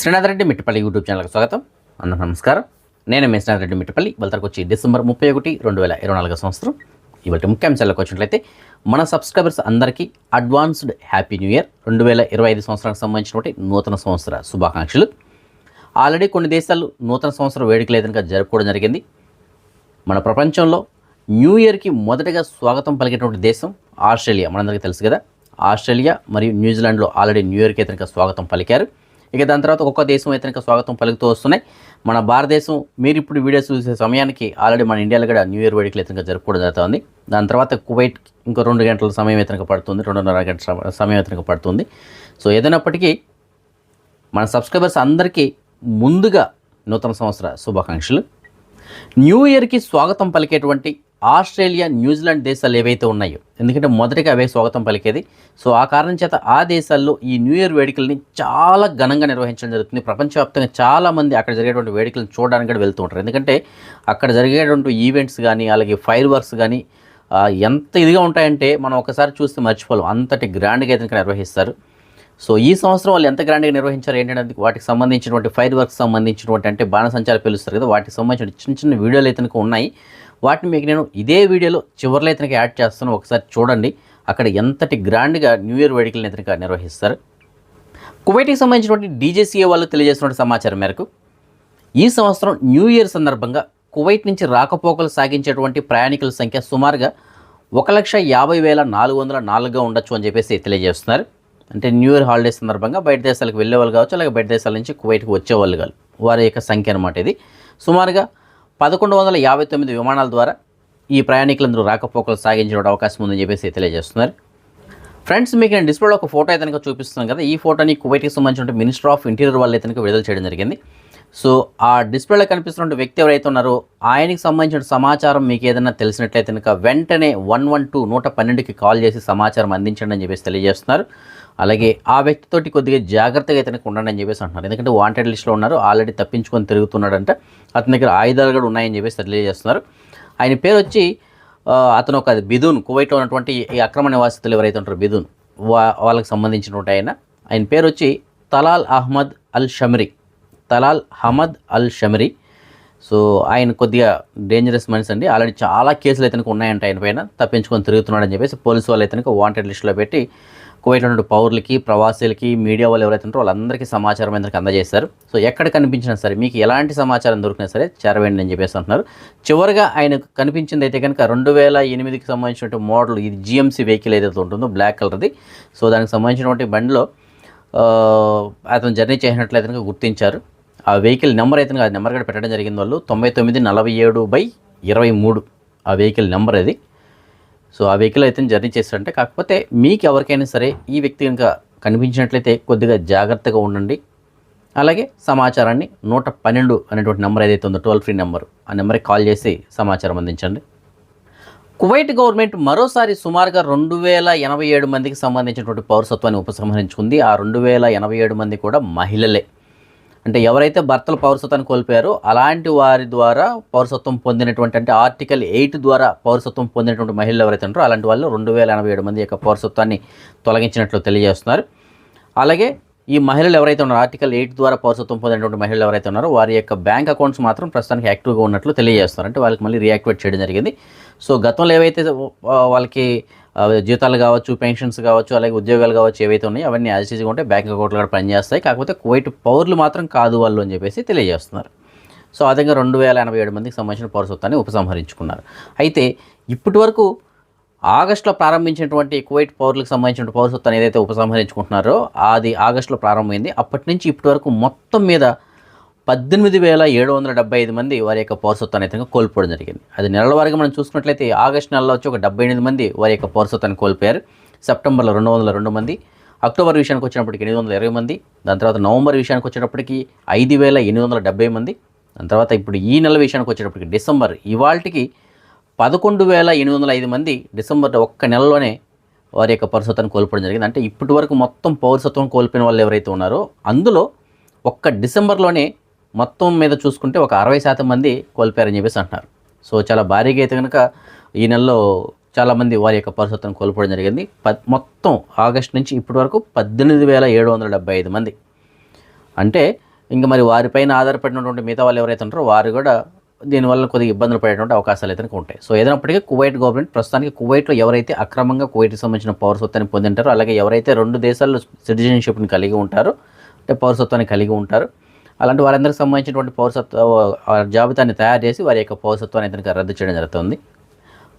Srinath Reddy Mittapalli YouTube ఛానల్కి స్వాగతం. అందరూ నమస్కారం. నేను మీ శ్రీనాథ్ రెడ్డి మిట్టపల్లి. ఇవాళకి వచ్చి డిసెంబర్ ముప్పై ఒకటి రెండు వేల ఇరవై నాలుగో సంవత్సరం. ఇవాళ ముఖ్యాంశాలకు వచ్చినట్లయితే మన సబ్స్క్రైబర్స్ అందరికీ అడ్వాన్స్డ్ హ్యాపీ న్యూ ఇయర్ రెండు వేల ఇరవై ఐదు సంవత్సరానికి సంబంధించినటువంటి నూతన సంవత్సర శుభాకాంక్షలు. ఆల్రెడీ కొన్ని దేశాలు నూతన సంవత్సర వేడుకలు ఏదైనా జరుపుకోవడం జరిగింది. మన ప్రపంచంలో న్యూ ఇయర్కి మొదటగా స్వాగతం పలికేటువంటి దేశం ఆస్ట్రేలియా. మనందరికీ తెలుసు కదా ఆస్ట్రేలియా మరియు న్యూజిలాండ్లో ఆల్రెడీ న్యూ ఇయర్కి అయితే స్వాగతం పలికారు. ఇక దాని తర్వాత ఒక్కొక్క దేశం అయితే స్వాగతం పలుకుతూ వస్తున్నాయి. మన భారతదేశం మీరు ఇప్పుడు వీడియోస్ చూసే సమయానికి ఆల్రెడీ మన ఇండియాలో కూడా న్యూ ఇయర్ వేడుకలు అయితే జరుపుకోవడం జరుగుతుంది. దాని తర్వాత కువైట్ ఇంకో రెండు గంటల సమయం అయితే పడుతుంది రెండున్నర గంటల సమయం అయితే పడుతుంది. సో ఏదైనప్పటికీ మన సబ్స్క్రైబర్స్ అందరికీ ముందుగా నూతన సంవత్సర శుభాకాంక్షలు. న్యూ ఇయర్కి స్వాగతం పలికేటువంటి ఆస్ట్రేలియా న్యూజిలాండ్ దేశాలు ఏవైతే ఉన్నాయో ఎందుకంటే మొదటిగా అవే స్వాగతం పలికేది. సో ఆ కారణం చేత ఆ దేశాల్లో ఈ న్యూ ఇయర్ వేడుకల్ని చాలా ఘనంగా నిర్వహించడం జరుగుతుంది. ప్రపంచవ్యాప్తంగా చాలామంది అక్కడ జరిగేటువంటి వేడుకలను చూడడానికి కూడా వెళ్తూ ఉంటారు. ఎందుకంటే అక్కడ జరిగేటువంటి ఈవెంట్స్ కానీ అలాగే ఫైర్ వర్క్స్ కానీ ఎంత ఇదిగా ఉంటాయంటే మనం ఒకసారి చూస్తే మర్చిపోలేం. అంతటి గ్రాండ్గా అయితే నిర్వహిస్తారు. సో ఈ సంవత్సరం వాళ్ళు ఎంత గ్రాండ్గా నిర్వహించారు ఏంటంటే వాటికి సంబంధించినటువంటి ఫైర్ వర్క్స్ సంబంధించినటువంటి అంటే బాణసంచాలు పిలుస్తారు కదా వాటికి సంబంధించిన చిన్న చిన్న వీడియోలు అయితే ఉన్నాయి. వాటిని మీకు నేను ఇదే వీడియోలో చివరిలో ఇతనికి యాడ్ చేస్తాను. ఒకసారి చూడండి. అక్కడ ఎంతటి గ్రాండ్గా న్యూ ఇయర్ వేడుకలను అయితే నిర్వహిస్తారు. కువైట్కి సంబంధించినటువంటి డీజేసీఏ వాళ్ళు తెలియజేస్తున్న సమాచారం మేరకు ఈ సంవత్సరం న్యూ ఇయర్ సందర్భంగా కువైట్ నుంచి రాకపోకలు సాగించేటువంటి ప్రయాణికుల సంఖ్య సుమారుగా ఒక లక్ష యాభై వేల నాలుగు వందల నాలుగుగా ఉండొచ్చు అని చెప్పేసి తెలియజేస్తున్నారు. అంటే న్యూ ఇయర్ హాలిడేస్ సందర్భంగా బయట దేశాలకు వెళ్ళే వాళ్ళు కావచ్చు అలాగే బయట దేశాల నుంచి కువైట్కి వచ్చేవాళ్ళు కాదు. వారి యొక్క సంఖ్య అనమాట ఇది. సుమారుగా పదకొండు వందల యాభై తొమ్మిది విమానాల ద్వారా ఈ ప్రయాణికులందరూ రాకపోకలు సాగించే అవకాశం ఉందని చెప్పేసి తెలియజేస్తున్నారు. ఫ్రెండ్స్ మీకు నేను డిస్ప్లేలో ఒక ఫోటో అయితే కనుక చూపిస్తున్నాను కదా. ఈ ఫోటోని కువైట్కి సంబంధించిన మినిస్టర్ ఆఫ్ ఇంటీరియర్ వాళ్ళు అయితే కనుక విడుదల చేయడం జరిగింది. సో ఆ డిస్ప్లేలో కనిపిస్తున్న వ్యక్తి ఎవరైతే ఉన్నారో ఆయనకి సంబంధించిన సమాచారం మీకు ఏదైనా తెలిసినట్లయితే కనుక వెంటనే వన్ వన్ టూ నూట పన్నెండుకి కాల్ చేసి సమాచారం అందించండి అని చెప్పేసి తెలియజేస్తున్నారు. అలాగే ఆ వ్యక్తితోటి కొద్దిగా జాగ్రత్తగా అయితే ఉండండి అని చెప్పేసి అంటున్నారు. ఎందుకంటే వాంటెడ్ లిస్ట్లో ఉన్నారు ఆల్రెడీ తప్పించుకొని తిరుగుతున్నాడంట. అతని దగ్గర ఆయుధాలు కూడా ఉన్నాయని చెప్పేసి తెలియజేస్తున్నారు. ఆయన పేరు వచ్చి అతను ఒక బిధున్ కువైట్లో ఉన్నటువంటి ఈ అక్రమ నివాసితులు ఎవరైతే ఉంటారో బిధున్ వా వాళ్ళకి సంబంధించినటువంటి ఆయన. ఆయన పేరు వచ్చి Talal Ahmed Al Shamari. Talal Ahmed Al Shamari. So ఆయన కొద్దిగా డేంజరస్ మనిషి అండి. ఆల్రెడీ చాలా కేసులు అయితే ఉన్నాయంట ఆయన పైన. తప్పించుకొని తిరుగుతున్నాడని చెప్పేసి పోలీసు వాళ్ళు అయితే వాంటెడ్ లిస్టులో పెట్టి కువైట్లో ఉన్న పౌరులకి ప్రవాసీలకి మీడియా వాళ్ళు ఎవరైతే ఉంటారో వాళ్ళందరికీ సమాచారం అందరికీ అందజేశారు. సో ఎక్కడ కనిపించినా సరే మీకు ఎలాంటి సమాచారం దొరికినా సరే చేరవేయండి అని చెప్పేసి అంటున్నారు. చివరిగా ఆయన కనిపించింది అయితే కనుక రెండు వేల ఎనిమిదికి సంబంధించినటువంటి మోడల్ ఇది జిఎంసీ వెహికల్ ఏదైతే ఉంటుందో బ్లాక్ కలర్ది సో దానికి సంబంధించినటువంటి బండిలో అతను జర్నీ చేసినట్లయితే కనుక గుర్తించారు. ఆ వెహికల్ నెంబర్ అయితే కనుక ఆ నెంబర్ కూడా పెట్టడం జరిగింది వాళ్ళు. తొంభై తొమ్మిది నలభై ఏడు బై ఇరవై మూడు. ఆ వెహికల్ నెంబర్ అది. సో ఆ వెహికల్ అయితే జర్నీ చేస్తారంటే కాకపోతే మీకు ఎవరికైనా సరే ఈ వ్యక్తి కనుక కనిపించినట్లయితే కొద్దిగా జాగ్రత్తగా ఉండండి. అలాగే సమాచారాన్ని నూట పన్నెండు అనేటువంటి నెంబర్ ఏదైతే ఉందో టోల్ ఫ్రీ నెంబర్ ఆ నెంబర్కి కాల్ చేసి సమాచారం అందించండి. కువైట్ గవర్నమెంట్ మరోసారి సుమారుగా రెండు వేల ఎనభై ఏడు మందికి సంబంధించినటువంటి పౌరసత్వాన్ని ఉపసంహరించుకుంది. ఆ రెండు వేల ఎనభై ఏడు మంది కూడా మహిళలే. అంటే ఎవరైతే భర్తలు పౌరసత్వాన్ని కోల్పోయారో అలాంటి వారి ద్వారా పౌరసత్వం పొందినటువంటి అంటే ఆర్టికల్ ఎయిట్ ద్వారా పౌరసత్వం పొందినటువంటి మహిళలు ఎవరైతే ఉంటారో అలాంటి వాళ్ళు రెండు వేల ఎనభై ఏడు మంది యొక్క పౌరసత్వాన్ని తొలగించినట్లు తెలియజేస్తున్నారు. అలాగే ఈ మహిళలు ఎవరైతే ఉన్నారో ఆర్టికల్ ఎయిట్ ద్వారా పౌరసత్వం పొందినటువంటి మహిళలు ఎవరైతే ఉన్నారో వారి యొక్క బ్యాంక్ అకౌంట్స్ మాత్రం ప్రస్తుతానికి యాక్టివ్గా ఉన్నట్లు తెలియజేస్తున్నారు. అంటే వాళ్ళకి మళ్ళీ రియాక్టివేట్ చేయడం జరిగింది. సో గతంలో ఏవైతే వాళ్ళకి జీతాలు కావచ్చు పెన్షన్స్ కావచ్చు అలాగే ఉద్యోగాలు కావచ్చు ఏవైతే ఉన్నాయో అవన్నీ యాజ్ ఈజీగా ఉంటే బ్యాంక్ అకౌంట్లు కూడా పనిచేస్తాయి. కాకపోతే కువైట్ పౌరులు మాత్రం కాదు వాళ్ళు అని చెప్పేసి తెలియజేస్తున్నారు. సో ఆ విధంగా రెండు వేల ఎనభై ఏడు మందికి సంబంధించిన పౌరసత్వాన్ని ఉపసంహరించుకున్నారు. అయితే ఇప్పటి వరకు ఆగస్టులో ప్రారంభించినటువంటి కువైట్ పౌరులకు సంబంధించిన పౌరసత్వాన్ని ఏదైతే ఉపసంహరించుకుంటున్నారో అది ఆగస్టులో ప్రారంభమైంది. అప్పటి నుంచి ఇప్పటి వరకు మొత్తం మీద పద్దెనిమిది వేల ఏడు వందల డెబ్బై ఐదు మంది వారి యొక్క పౌరసత్వాన్ని అయితే కోల్పోవడం జరిగింది. అది నెలల వరకు మనం చూసుకున్నట్లయితే ఆగస్టు నెలలో వచ్చి ఒక డెబ్బై ఎనిమిది మంది వారి యొక్క పౌరసత్వాన్ని కోల్పోయారు. సెప్టెంబర్లో రెండు వందల రెండు మంది అక్టోబర్ విషయానికి వచ్చినప్పటికి ఎనిమిది వందల ఇరవై మంది దాని తర్వాత నవంబర్ విషయానికి వచ్చేటప్పటికి ఐదు వేల ఎనిమిది వందల డెబ్బై మంది దాని తర్వాత ఇప్పుడు ఈ నెల విషయానికి వచ్చేటప్పటికి డిసెంబర్. ఇవాళకి పదకొండు వేల ఎనిమిది వందల ఐదు మంది డిసెంబర్ ఒక్క నెలలోనే వారి యొక్క పౌరసత్వాన్ని కోల్పోవడం జరిగింది. అంటే ఇప్పటి వరకు మొత్తం పౌరసత్వం కోల్పోయిన వాళ్ళు ఎవరైతే ఉన్నారో అందులో ఒక్క డిసెంబర్లోనే మొత్తం మీద చూసుకుంటే ఒక అరవై శాతం మంది కోల్పోయారని చెప్పేసి అంటున్నారు. సో చాలా భారీగా అయితే కనుక ఈ నెలలో చాలామంది వారి యొక్క పౌరసత్వం కోల్పోవడం జరిగింది. మొత్తం ఆగస్ట్ నుంచి ఇప్పటి వరకు పద్దెనిమిది వేల ఏడు వందల డెబ్బై ఐదు మంది. అంటే ఇంకా మరి వారిపైన ఆధారపడినటువంటి మిగతా వాళ్ళు ఎవరైతే ఉంటారో వారు కూడా దీనివల్ల కొద్దిగా ఇబ్బందులు పడేటువంటి అవకాశాలు అయితే ఉంటాయి. సో ఏదైనప్పటికీ కువైట్ గవర్నమెంట్ ప్రస్తుతానికి కువైట్లో ఎవరైతే అక్రమంగా కువైట్కి సంబంధించిన పౌరసత్వాన్ని పొందింటారో అలాగే ఎవరైతే రెండు దేశాల్లో సిటిజన్షిప్ని కలిగి ఉంటారో అంటే పౌరసత్వాన్ని కలిగి ఉంటారు అలాంటి వారందరికి సంబంధించినటువంటి పౌరసత్వ జాబితాని తయారు చేసి వారి యొక్క పౌరసత్వాన్ని అయితే రద్దు చేయడం జరుగుతుంది.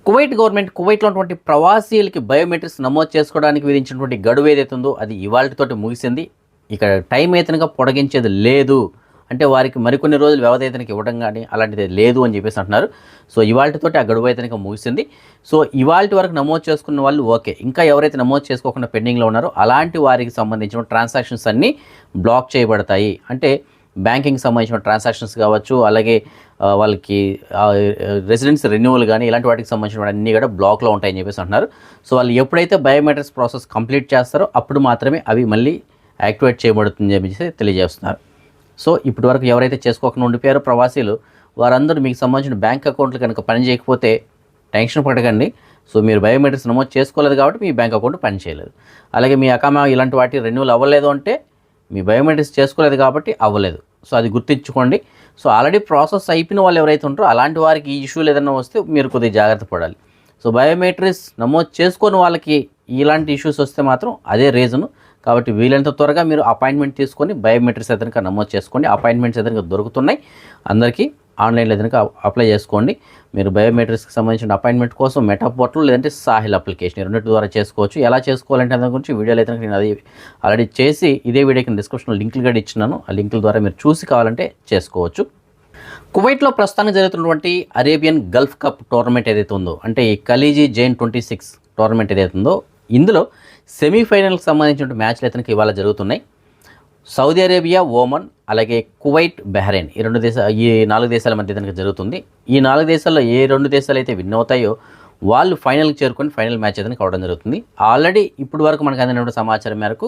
కువైట్ గవర్నమెంట్ కువైట్లో ఉన్నటువంటి ప్రవాసీలకి బయోమెట్రిక్స్ నమోదు చేసుకోవడానికి విధించినటువంటి గడువు ఏదైతే ఉందో అది ఇవాళతోటి ముగిసింది. ఇక్కడ టైం ఏతనగా పొడిగించేది లేదు. అంటే వారికి మరికొన్ని రోజులు వ్యవధి అయితే ఇవ్వడం కానీ అలాంటిది లేదు అని చెప్పేసి అంటున్నారు. సో ఇవాళతోటి ఆ గడువు అయితే ముగిసింది. సో ఇవాళ వరకు నమోదు చేసుకున్న వాళ్ళు ఓకే. ఇంకా ఎవరైతే నమోదు చేసుకోకుండా పెండింగ్లో ఉన్నారో అలాంటి వారికి సంబంధించిన ట్రాన్సాక్షన్స్ అన్నీ బ్లాక్ చేయబడతాయి. అంటే బ్యాంకింగ్ సంబంధించిన ట్రాన్సాక్షన్స్ కావచ్చు అలాగే వాళ్ళకి రెసిడెన్స్ రెన్యువల్ కానీ ఇలాంటి వాటికి సంబంధించిన అన్నీ కూడా బ్లాక్లో ఉంటాయని చెప్పేసి అంటున్నారు. సో వాళ్ళు ఎప్పుడైతే బయోమెట్రిక్స్ ప్రాసెస్ కంప్లీట్ చేస్తారో అప్పుడు మాత్రమే అవి మళ్ళీ యాక్టివేట్ చేయబడుతుంది అని చెప్పేసి తెలియజేస్తున్నారు. సో ఇప్పటి వరకు ఎవరైతే చేసుకోకుండా ఉండిపోయారో ప్రవాసీలు వారందరూ మీకు సంబంధించిన బ్యాంక్ అకౌంట్లు కనుక పని చేయకపోతే టెన్షన్ పడకండి. సో మీరు బయోమెట్రిక్స్ నమోదు చేసుకోలేదు కాబట్టి మీ బ్యాంక్ అకౌంట్ పని చేయలేదు అలాగే మీ అకామా ఇలాంటి వాటి రెన్యువల్ అవ్వలేదు అంటే మీ బయోమెట్రిక్స్ చేసుకోలేదు కాబట్టి అవ్వలేదు. సో అది గుర్తించుకోండి. సో ఆల్రెడీ ప్రాసెస్ అయిపోయిన వాళ్ళు ఎవరైతే ఉంటారో అలాంటి వారికి ఈ ఇష్యూలు ఏదైనా వస్తే మీరు కొద్దిగా జాగ్రత్త పడాలి. సో బయోమెట్రిక్స్ నమోదు చేసుకొని వాళ్ళకి ఇలాంటి ఇష్యూస్ వస్తే మాత్రం అదే రీజను కాబట్టి వీలైనంత త్వరగా మీరు అపాయింట్మెంట్ తీసుకొని బయోమెట్రిక్స్ ఎదురుగా నమోదు చేసుకోండి. అపాయింట్మెంట్స్ ఎదురుగా దొరుకుతున్నాయి. అందరికీ ఆన్లైన్లో కనుక అప్లై చేసుకోండి. మీరు బయోమెట్రిక్స్కి సంబంధించిన అపాయింట్మెంట్ కోసం మెటా పోర్టల్ లేదంటే సాహిల్ అప్లికేషన్ రెండింటి ద్వారా చేసుకోవచ్చు. ఎలా చేసుకోవాలంటే దాని గురించి వీడియోలు అయితే నేను అది ఆల్రెడీ చేసి ఇదే వీడియోకి డిస్క్రిప్షన్లో లింకులు కూడా ఇచ్చినాను. ఆ లింకుల ద్వారా మీరు చూసి కావాలంటే చేసుకోవచ్చు. కువైట్లో ప్రస్తుతానికి జరుగుతున్నటువంటి అరేబియన్ గల్ఫ్ కప్ టోర్నమెంట్ ఏదైతే ఉందో అంటే ఈ Khaleeji Zain twenty six tournament ఏదైతే ఉందో ఇందులో సెమీఫైనల్కి సంబంధించిన మ్యాచ్లు అయితే ఇవాళ జరుగుతున్నాయి. సౌదీ అరేబియా ఓమన్ అలాగే కువైట్ బహ్రెయిన్ ఈ రెండు దేశ ఈ నాలుగు దేశాల మధ్య కనుక జరుగుతుంది. ఈ నాలుగు దేశాల్లో ఏ రెండు దేశాలు అయితే విన్ అవుతాయో వాళ్ళు ఫైనల్కి చేరుకొని ఫైనల్ మ్యాచ్ అయితే కావడం జరుగుతుంది. ఆల్రెడీ ఇప్పుడు వరకు మనకు అందినటువంటి సమాచారం మేరకు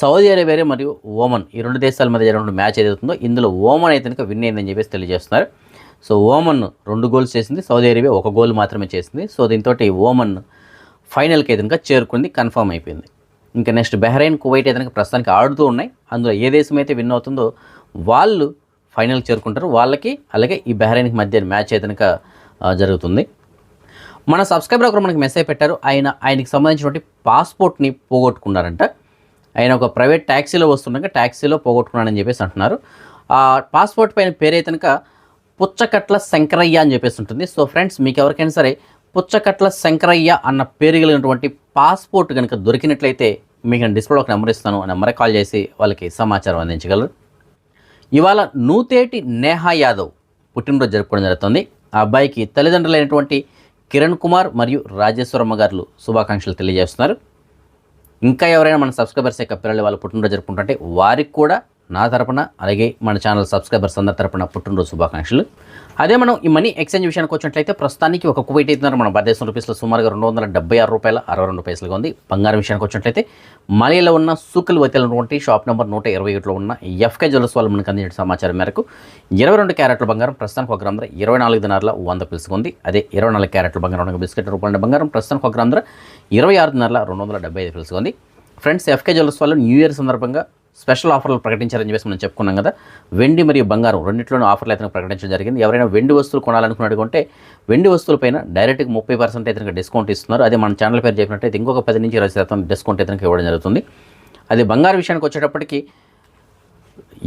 సౌదీ అరేబియా మరియు ఓమన్ ఈ రెండు దేశాల మధ్య జరిగిన మ్యాచ్ ఏదైతుందో ఇందులో ఓమన్ అయితే కనుక విన్ అయిందని చెప్పేసి తెలియజేస్తున్నారు. సో ఓమన్ రెండు గోల్స్ చేసింది సౌదీ అరేబియా ఒక గోల్ మాత్రమే చేసింది. సో దీంతో ఓమన్ ఫైనల్కి అయితే కనుక చేరుకుంది కన్ఫర్మ్ అయిపోయింది. ఇంకా నెక్స్ట్ బహ్రెయిన్ కువైట్ ఏదైనా ప్రస్తుతానికి ఆడుతూ ఉన్నాయి. అందులో ఏ దేశం అయితే విన్ అవుతుందో వాళ్ళు ఫైనల్ చేరుకుంటారు. వాళ్ళకి అలాగే ఈ బెహ్రైన్కి మధ్య మ్యాచ్ ఏదైనా జరుగుతుంది. మన సబ్స్క్రైబర్ ఒకరు మనకి మెసేజ్ పెట్టారు. ఆయన ఆయనకి సంబంధించినటువంటి పాస్పోర్ట్ని పోగొట్టుకున్నారంట. ఆయన ఒక ప్రైవేట్ ట్యాక్సీలో వస్తుండగా ట్యాక్సీలో పోగొట్టుకున్నాడని చెప్పేసి అంటున్నారు. ఆ పాస్పోర్ట్ పైన పేరే పుచ్చకట్ల శంకరయ్య అని చెప్పేసి ఉంటుంది. సో ఫ్రెండ్స్ మీకు ఎవరికైనా సరే పుచ్చకట్ల శంకరయ్య అన్న పేరు కలిగినటువంటి పాస్పోర్ట్ కనుక దొరికినట్లయితే మీకు నేను డిస్ప్లేలో ఒక నెంబర్ ఇస్తాను ఆ నెంబర్ కాల్ చేసి వాళ్ళకి సమాచారం అందించగలరు. ఇవాళ నూతేటి నేహా యాదవ్ పుట్టినరోజు జరుపుకోవడం జరుగుతుంది. ఆ అబ్బాయికి తల్లిదండ్రులైనటువంటి కిరణ్ కుమార్ మరియు రాజేశ్వరమ్మ గారు శుభాకాంక్షలు తెలియజేస్తున్నారు. ఇంకా ఎవరైనా మన సబ్స్క్రైబర్స్ యొక్క పిల్లలు వాళ్ళు పుట్టినరోజు జరుపుకుంటుంటే వారికి కూడా నా తరపున అలాగే మన ఛానల్ సబ్స్క్రైబర్స్ అందరి తరపున పుట్టినరోజు శుభాకాంక్షలు. అదే మనం ఈ మనీ ఎక్స్చేంజ్ విషయానికి వచ్చినట్లయితే ప్రస్తుతానికి ఒక కువైట్ అయితే మన భారతదేశం రూపీస్లో సుమారుగా రెండు వందల డెబ్బై ఆరు రూపాయల అరవై రెండు పైసలుగా ఉంది. బంగారం విషయానికి వచ్చినట్లయితే మలయలో ఉన్న సూకులు వతిలినటువంటి షాప్ నెంబర్ నూట ఇరవై ఒకటిలో ఉన్న ఎఫ్కే జ్యువెల్స్ వాళ్ళు మనకు అందించిన సమాచారం మేరకు ఇరవై రెండు క్యారెట్ల బంగారం ప్రస్తుతానికి ఒక గ్రామ ఇరవై నాలుగు దినార్ల వంద పిలుసుకుంది అదే ఇరవై నాలుగు క్యారెట్ల బంగారం బిస్కెట్ రూపాయల బంగారం ప్రస్తుతానికి ఒక గ్రామ ఇరవై ఆరు దినార్ల రెండు వందల డెబ్బై ఐదు పిలుసుకుంది ఫ్రెండ్స్ ఎఫ్కే జ్యువెల్స్ వాళ్ళు న్యూ ఇయర్ సందర్భంగా స్పెషల్ ఆఫర్లు ప్రకటించారని చెప్పేసి మనం చెప్పుకున్నాం కదా. వెండి మరియు బంగారం రెండింటిలోనూ ఆఫర్లు అయితే ప్రకటించడం జరిగింది. ఎవరైనా వెండి వస్తువులు కొనాలనుకున్నట్టుకుంటే వెండి వస్తువులపైన డైరెక్ట్గా ముప్పై పర్సెంట్ అయితే డిస్కౌంట్ ఇస్తున్నారు. అదే మన ఛానల్ పేరు చెప్పినట్టయితే ఇంకొక పది నుంచి ఇరవై శాతం డిస్కౌంట్ అయితే ఇవ్వడం జరుగుతుంది. అదే బంగారు విషయానికి వచ్చేటప్పటికి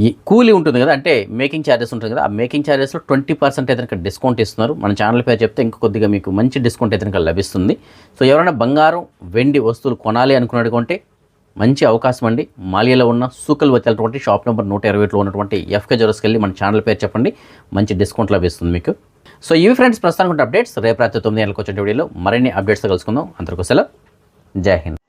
ఈ కూలీ ఉంటుంది కదా అంటే మేకింగ్ ఛార్జెస్ ఉంటుంది కదా ఆ మేకింగ్ ఛార్జెస్లో ట్వంటీ పర్సెంట్ అయితే డిస్కౌంట్ ఇస్తున్నారు. మన ఛానల్ పేరు చెప్తే ఇంకా కొద్దిగా మీకు మంచి డిస్కౌంట్ అయితే లభిస్తుంది. సో ఎవరైనా బంగారం వెండి వస్తువులు కొనాలి అనుకున్నట్టుకుంటే మంచి అవకాశం అండి. మాలియాలో ఉన్న సూకల్ వచ్చేటువంటి షాప్ నెంబర్ నూట ఇరవై ఒకటిలో ఉన్నటువంటి ఎఫ్కే జ్యువెల్స్కి వెళ్ళి మన ఛానల్ పేరు చెప్పండి. మంచి డిస్కౌంట్ లభిస్తుంది మీకు. సో ఇవి ఫ్రెండ్స్ ప్రస్తుతానికి అప్డేట్స్ రేపు రాత్రి తొమ్మిది గంటలకు వచ్చే వీడియోలో మరిన్ని అప్డేట్స్ కలుసుకుందాం. అందరికీ సెలవు. జై హింద్.